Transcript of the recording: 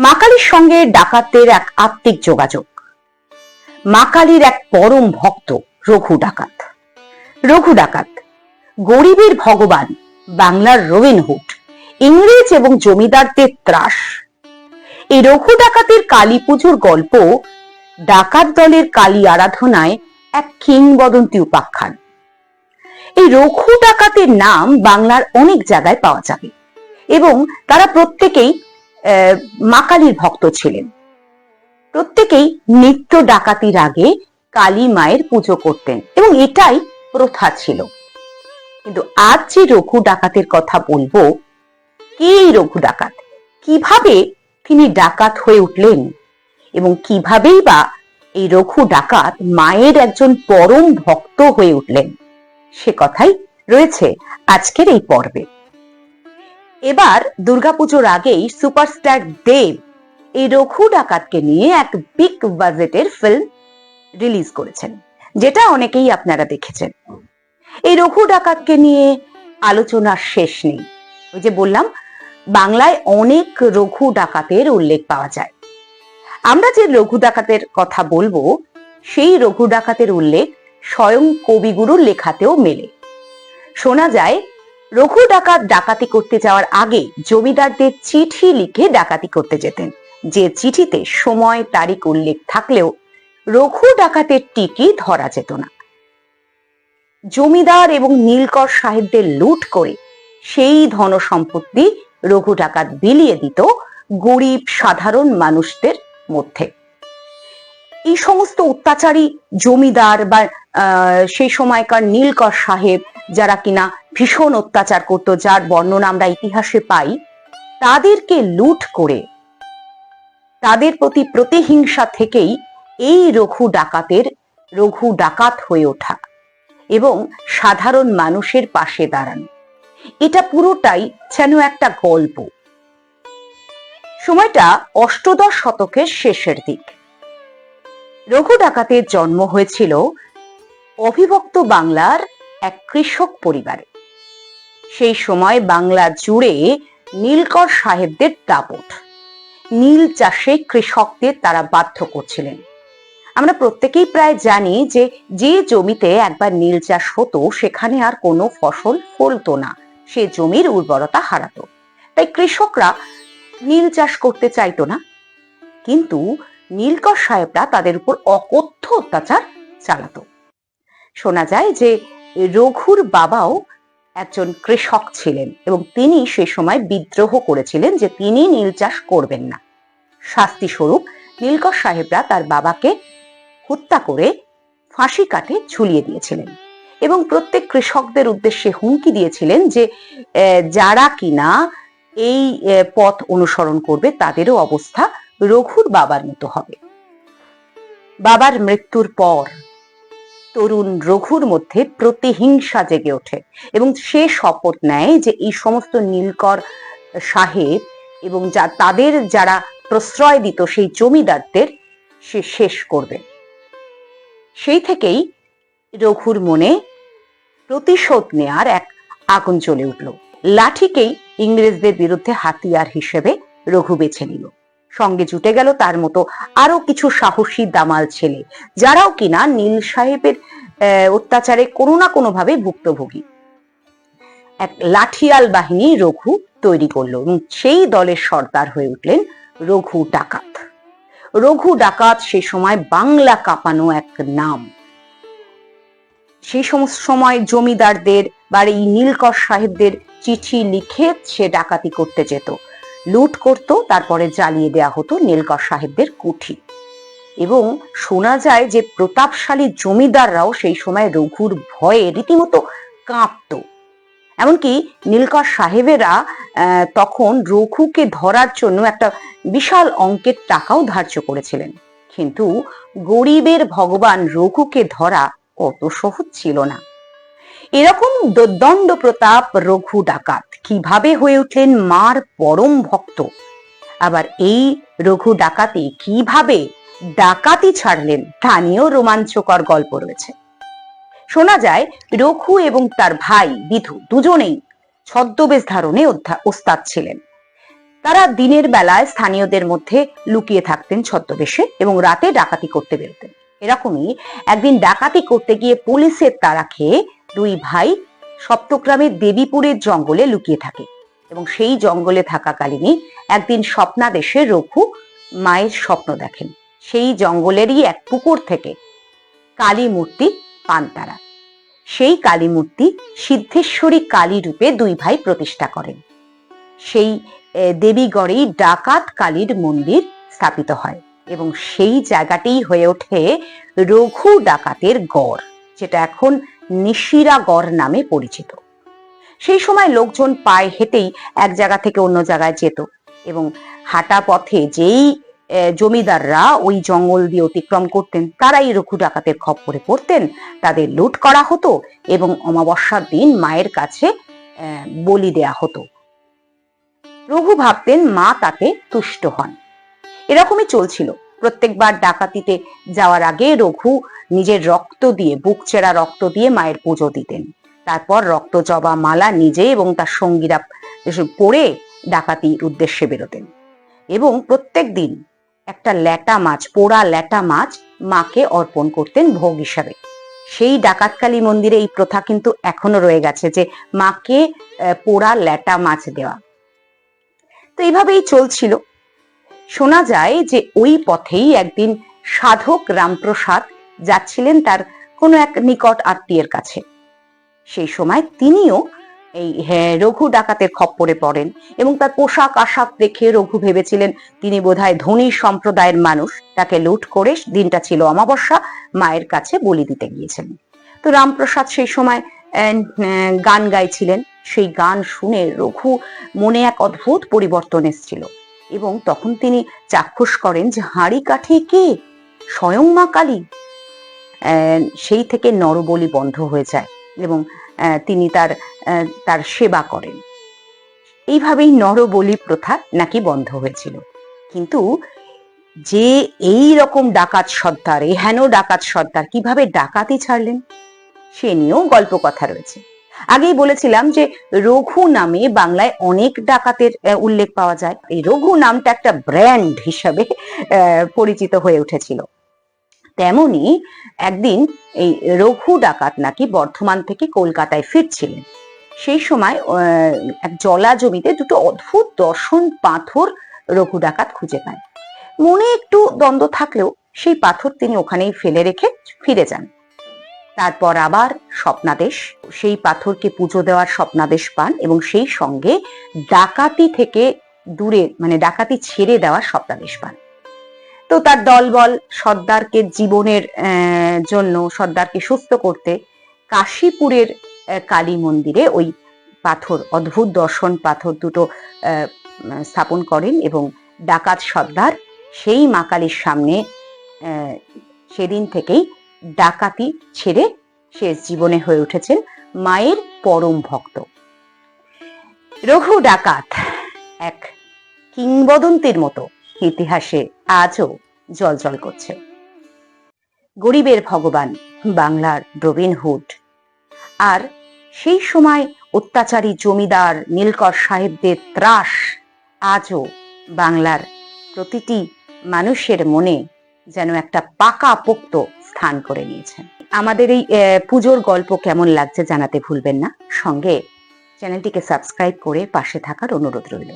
মা কালীর সঙ্গে ডাকাতদের এক আত্মিক যোগাযোগ। মা কালীর এক পরম ভক্ত, রঘু ডাকাত। রঘু ডাকাত, গরিবের ভগবান, বাংলার রবিনহুড ইংরেজ এবং জমিদারদের ত্রাস। এই রঘু ডাকাতের কালী পুজোর গল্প ডাকাত দলের কালী আরাধনায় এক কিংবদন্তি উপাখ্যান। এই রঘু ডাকাতের নাম বাংলার অনেক জায়গায় পাওয়া যাবে এবং তারা প্রত্যেকেই মা কালীর ভক্ত ছিলেন। প্রত্যেকেই নিত্য ডাকাতির আগে কালী মায়ের পুজো করতেন এবং এটাই প্রথা ছিল। কিন্তু আজ যে রঘু ডাকাতের কথা বলব, কে এই রঘু ডাকাত? কীভাবে তিনি ডাকাত হয়ে উঠলেন? এবং কিভাবেই বা এই রঘু ডাকাত মায়ের একজন পরম ভক্ত হয়ে উঠলেন? সে কথাই রয়েছে আজকের এই পর্বে। এবার দুর্গাপুজোর আগেই সুপারস্টার দেব এই রঘু ডাকাতকে নিয়ে এক বিগ বাজেটের ফিল্ম রিলিজ করেছেন, যেটা অনেকেই আপনারা দেখেছেন। এই রঘু ডাকাতকে নিয়ে আলোচনার শেষ নেই। ওই যে বললাম, বাংলায় অনেক রঘু ডাকাতের উল্লেখ পাওয়া যায়। আমরা যে রঘু ডাকাতের কথা বলব, সেই রঘু ডাকাতের উল্লেখ স্বয়ং কবিগুরুর লেখাতেও মেলে। শোনা যায় রঘু ডাকাত ডাকাতি করতে যাওয়ার আগে জমিদারদের চিঠি লিখে ডাকাতি করতে যেতেন। যে চিঠিতে সময়, তারিখ উল্লেখ থাকলেও রঘু ডাকাতের টিকি ধরা যেত না। জমিদার এবং নীলকর সাহেবদের লুট করে সেই ধন সম্পত্তি রঘু ডাকাত বিলিয়ে দিত গরিব, সাধারণ মানুষদের মধ্যে। এই সমস্ত অত্যাচারী জমিদার বা সেই সময়কার নীলকর সাহেব যারা কিনা ভীষণ অত্যাচার করত, যার বর্ণনা আমরা ইতিহাসে পাই। তাদেরকে লুট করে, তাদের প্রতি প্রতিহিংসা থেকেই এই রঘু ডাকাতের, রঘু ডাকাত হয়ে ওঠা এবং সাধারণ মানুষের পাশে দাঁড়ানো। এটা পুরোটাই যেন একটা গল্প। সময়টা অষ্টদশ শতকের শেষের দিক। রঘু ডাকাতের জন্ম হয়েছিল অবিভক্ত বাংলার এক কৃষক পরিবারে। সেই সময় বাংলা জুড়ে নীলকর সাহেবদের দাপট। নীল চাষে কৃষকদের তারা বাধ্য করছিলেন। আমরা প্রত্যেকেই প্রায় জানি যে যে জমিতে একবার নীল চাষ হতো, সেখানে আর কোনো ফসল ফলতো না। সে জমির উর্বরতা হারাতো। তাই কৃষকরা নীল চাষ করতে চাইতো না। কিন্তু নীলকর সাহেবরা তাদের উপর অকথ্য অত্যাচার চালাতো। শোনা যায় যে, রঘুর বাবাও একজন কৃষক ছিলেন এবং তিনি সে সময় বিদ্রোহ করেছিলেন যে তিনি নীল চাষ করবেন না। শাস্তি স্বরূপ নীলকর সাহেবরা তার বাবাকে হত্যা করে ফাঁসি কাটে ঝুলিয়ে দিয়েছিলেন এবং প্রত্যেক কৃষকদের উদ্দেশ্যে হুমকি দিয়েছিলেন যে যারা কিনা এই পথ অনুসরণ করবে তাদেরও অবস্থা রঘুর বাবার মতো হবে। বাবার মৃত্যুর পর তরুণ রঘুর মধ্যে প্রতিহিংসা জেগে ওঠে এবং সে শপথ নেয় যে এই সমস্ত নীলকর সাহেব এবং যা তাদের যারা প্রশ্রয় দিত সেই জমিদারদের সে শেষ করবে। সেই থেকেই রঘুর মনে প্রতিশোধ নেয়ার এক আগুন চলে উঠল। লাঠিকেই ইংরেজদের বিরুদ্ধে হাতিয়ার হিসেবে রঘু বেছে নিল। সঙ্গে জুটে গেল তার মতো আরও কিছু সাহসী দামাল ছেলে, যারাও কিনা নীল সাহেবের অত্যাচারে কোনো না কোনো ভাবে ভুক্তভোগী। এক লাঠিয়াল বাহিনী রঘু তৈরি করল এবং সেই দলের সর্দার হয়ে উঠলেন রঘু ডাকাত। রঘু ডাকাত সে সময় বাংলা কাঁপানো এক নাম। সেই সমস্ত সময় জমিদারদের বা এই নীলকর সাহেবদের চিঠি লিখে সে ডাকাতি করতে যেত। লুট করত, তারপরে জ্বালিয়ে দেয়া হতো নীলকর সাহেবদের কুঠি। এবং শোনা যায় যে প্রতাপশালী জমিদাররাও সেই সময় রঘুর ভয়ে রীতিমতো কাঁপতো। এমনকি নীলকর সাহেবেরা তখন রঘুকে ধরার জন্য একটা বিশাল অঙ্কের টাকাও ধার্য করেছিলেন। কিন্তু গরিবের ভগবান রঘুকে ধরা কত সহজ ছিল না। এরকম দণ্ড প্রতাপ রঘু ডাকাত কীভাবে হয়ে উঠলেন মার পরম ভক্ত? আবার এই রঘু ডাকাতি কীভাবে ডাকাতি ছাড়লেন, তা নিয়েও রোমাঞ্চকর গল্প রয়েছে। শোনা যায়, রঘু এবং তার ভাই বিধু দুজনেই ছদ্মবেশ ধারণে ওস্তাদ ছিলেন। তারা দিনের বেলায় স্থানীয়দের মধ্যে লুকিয়ে থাকতেন ছদ্মবেশে এবং রাতে ডাকাতি করতে বেরোতেন। এরকমই একদিন ডাকাতি করতে গিয়ে পুলিশের তারা খেয়ে দুই ভাই সপ্তগ্রামের দেবীপুরের জঙ্গলে লুকিয়ে থাকে এবং সেই জঙ্গলে থাকাকালীনই একদিন স্বপ্নাদেশে রঘু মায়ের স্বপ্ন দেখেন। সেই জঙ্গলেরই এক পুকুর থেকে কালী মূর্তি পান তারা। সেই কালী মূর্তি সিদ্ধেশ্বরী কালী রূপে দুই ভাই প্রতিষ্ঠা করেন। সেই দেবীগড়েই ডাকাত কালীর মন্দির স্থাপিত হয় এবং সেই জায়গাটিই হয়ে ওঠে রঘু ডাকাতের গড়। যেটা এখন নিশিরা গড় নামে পরিচিত। সেই সময় লোকজন পায়ে হেঁটেই এক জায়গা থেকে অন্য জায়গায় যেত এবং হাঁটা পথে যেই জমিদাররা ওই জঙ্গল দিয়ে অতিক্রম করতেন, তারাই রঘু ডাকাতের খপ্পরে পড়তেন, তাদের লুট করা হতো এবং অমাবস্যার দিন মায়ের কাছে বলি দেয়া হতো। রঘু ভাবতেন মা তাতে তুষ্ট হন। এরকমই চলছিল। প্রত্যেকবার ডাকাতিতে যাওয়ার আগে রঘু নিজের রক্ত দিয়ে, বুক চেরা রক্ত দিয়ে মায়ের পুজো দিতেন। তারপর রক্ত জবা মালা নিজে এবং তার সঙ্গীরা পরে ডাকাতির উদ্দেশ্যে বেরোতেন। এবং প্রত্যেক দিন একটা ল্যাটা মাছ, পোড়া ল্যাটা মাছ মাকে অর্পণ করতেন ভোগ হিসাবে। সেই ডাকাতকালী মন্দিরে এই প্রথা কিন্তু এখনও রয়ে গেছে যে মাকে পোড়া ল্যাটা মাছ দেওয়া। তো এইভাবেই চলছিল। শোনা যায় যে ওই পথেই একদিন সাধক রামপ্রসাদ যাচ্ছিলেন তার কোনো এক নিকট আত্মীয়ের কাছে। সেই সময় তিনিও এই হ্যাঁ, রঘু ডাকাতের খপ্পরে পড়েন এবং তার পোশাক আশাক দেখে রঘু ভেবেছিলেন তিনি বোধহয় ধনী সম্প্রদায়ের মানুষ তাকে লুট করে দিনটা ছিল অমাবস্যা মায়ের কাছে বলি দিতে গিয়েছেন। তো রামপ্রসাদ সেই সময় গান গাইছিলেন। সেই গান শুনে রঘু মনে এক অদ্ভুত পরিবর্তন এসেছিল। এবং তখন তিনি চাক্ষুষ করেন যে, হাঁড়ি কাঠে কে? স্বয়ং মা কালী? সেই থেকে নরবলি বন্ধ হয়ে যায় এবং তিনি তার তার সেবা করেন। এইভাবেই নরবলি প্রথা নাকি বন্ধ হয়েছিল। কিন্তু যে এই রকম ডাকাত সর্দার হেন ডাকাত সর্দার কীভাবে ডাকাতি ছাড়লেন, সে নিয়েও গল্প কথা রয়েছে। আগেই বলেছিলাম যে রঘু নামে বাংলায় অনেক ডাকাতের উল্লেখ পাওয়া যায়। এই রঘু নামটা একটা ব্র্যান্ড হিসাবে পরিচিত হয়ে উঠেছিল। তেমনি একদিন এই রঘু ডাকাত নাকি বর্ধমান থেকে কলকাতায় ফিরছিলেন। সেই সময় এক জলা জমিতে দুটো অদ্ভুত দর্শন পাথর রঘু ডাকাত খুঁজে পায় মনে একটু দ্বন্দ্ব থাকলেও সেই পাথর তিনি ওখানেই ফেলে রেখে ফিরে যান। তারপর আবার স্বপ্নাদেশ। সেই পাথরকে পুজো দেওয়ার স্বপ্নাদেশ পান এবং সেই সঙ্গে ডাকাতি থেকে দূরে মানে ডাকাতি ছেড়ে দেওয়ার স্বপ্নাদেশ পান। তো তার দলবল সর্দারকে জীবনের জন্য, সর্দারকে সুস্থ করতে কাশীপুরের কালী মন্দিরে ওই পাথর, অদ্ভুত দর্শন পাথর দুটো স্থাপন করেন এবং ডাকাত সর্দার সেই মা কালীর সামনে সেদিন থেকেই ডাকাতি ছেড়ে শেষ জীবনে হয়ে উঠেছেন মায়ের পরম ভক্ত। রঘু ডাকাত, এক কিংবদন্তির মতো ইতিহাসে আজও জলজল করছে। গরিবের ভগবান, বাংলার রবিন হুড আর সেই সময় অত্যাচারী জমিদার নীলকর সাহেবদের ত্রাস আজও বাংলার প্রতিটি মানুষের মনে যেন একটা পাকা পোক্ত স্থান করে নিয়েছেন। আমাদের এই পুজোর গল্প কেমন লাগছে জানাতে ভুলবেন না। সঙ্গে চ্যানেলটিকে সাবস্ক্রাইব করে পাশে থাকার অনুরোধ রইল।